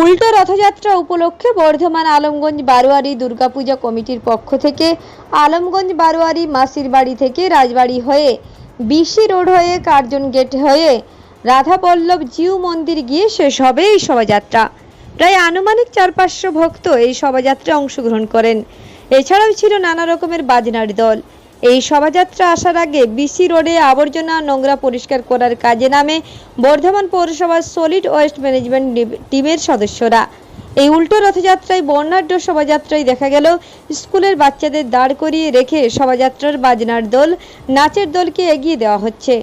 উল্টো রথযাত্রা উপলক্ষে বর্ধমান আলমগঞ্জ বারোয়ারি দুর্গাপূজা কমিটির পক্ষ থেকে আলমগঞ্জ বারোয়ারি মাসির বাড়ি থেকে রাজবাড়ি হয়ে বিসি রোড হয়ে কার্জন গেট হয়ে রাধাবল্লভ জিউ মন্দির গিয়ে শেষ হবে এই শোভাযাত্রা। প্রায় আনুমানিক চার পাঁচশো ভক্ত এই শোভাযাত্রায় অংশগ্রহণ করেন। এছাড়াও ছিল নানা রকমের বাজনার দল। এই শোভাযাত্রা আসার আগে বিসি রোডে আবর্জনা নোংরা পরিষ্কার করার কাজে নামে বর্ধমান পৌরসভার সলিড ওয়েস্ট ম্যানেজমেন্ট টিমের সদস্যরা। এই উল্টো রথযাত্রায় বর্ণাঢ্য শোভাযাত্রায় দেখা গেল, স্কুলের বাচ্চাদের দাঁড় করিয়ে রেখে শোভাযাত্রার বাজনার দল, নাচের দলকে এগিয়ে দেওয়া হচ্ছে।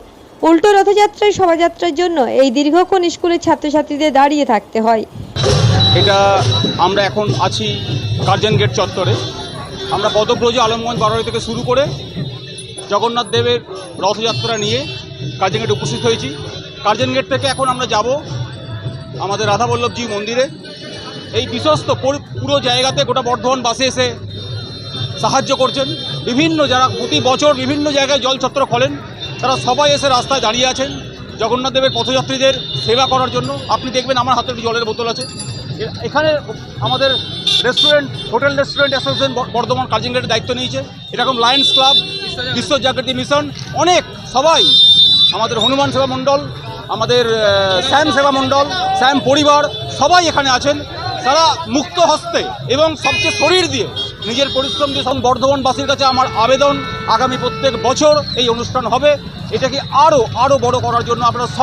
উল্টো রথযাত্রায় শোভাযাত্রার জন্য এই দীর্ঘক্ষণ স্কুলের ছাত্রছাত্রীদের দাঁড়িয়ে থাকতে হয়। এটা আমরা এখন আছি কার্জন গেট চত্বরে। আমরা পদব্রজ আলমগঞ্জ বারোয়ারি থেকে শুরু করে জগন্নাথ দেবের রথযাত্রা নিয়ে কার্জন গেটে উপস্থিত হয়েছি। কার্জন গেট থেকে এখন আমরা যাব আমাদের রাধাবল্লভজি মন্দিরে। এই বিশ্বস্ত পুরো- জায়গাতে গোটা বর্ধমান বাসে এসে সাহায্য করছেন। বিভিন্ন যারা প্রতি বছর বিভিন্ন জায়গায় জল ছত্র খোলেন, তারা সবাই এসে রাস্তায় দাঁড়িয়ে আছেন জগন্নাথ দেবের পথযাত্রীদের সেবা করার জন্য। আপনি দেখবেন আমার হাতে একটি জলের বোতল আছে। এখানে আমাদের restaurant hotel restaurant association Bardhaman কার্জিংগেটের দায়িত্ব নিয়েছে। এরকম লায়ন্স ক্লাব বিশ্ব জাগৃতি মিশন, অনেক সবাই আমাদের হনুমান সেবা মণ্ডল, আমাদের স্যাম সেবা মণ্ডল স্যাম পরিবার সবাই এখানে আছেন। তারা মুক্ত হস্তে এবং সবচেয়ে শরীর দিয়ে নিজের পরিশ্রম দিয়ে সব বর্ধমানবাসীর কাছে আমার আবেদন। আগামী প্রত্যেক বছর এই অনুষ্ঠান হবে। এটাকে আরও আরও বড় করার জন্য আপনারা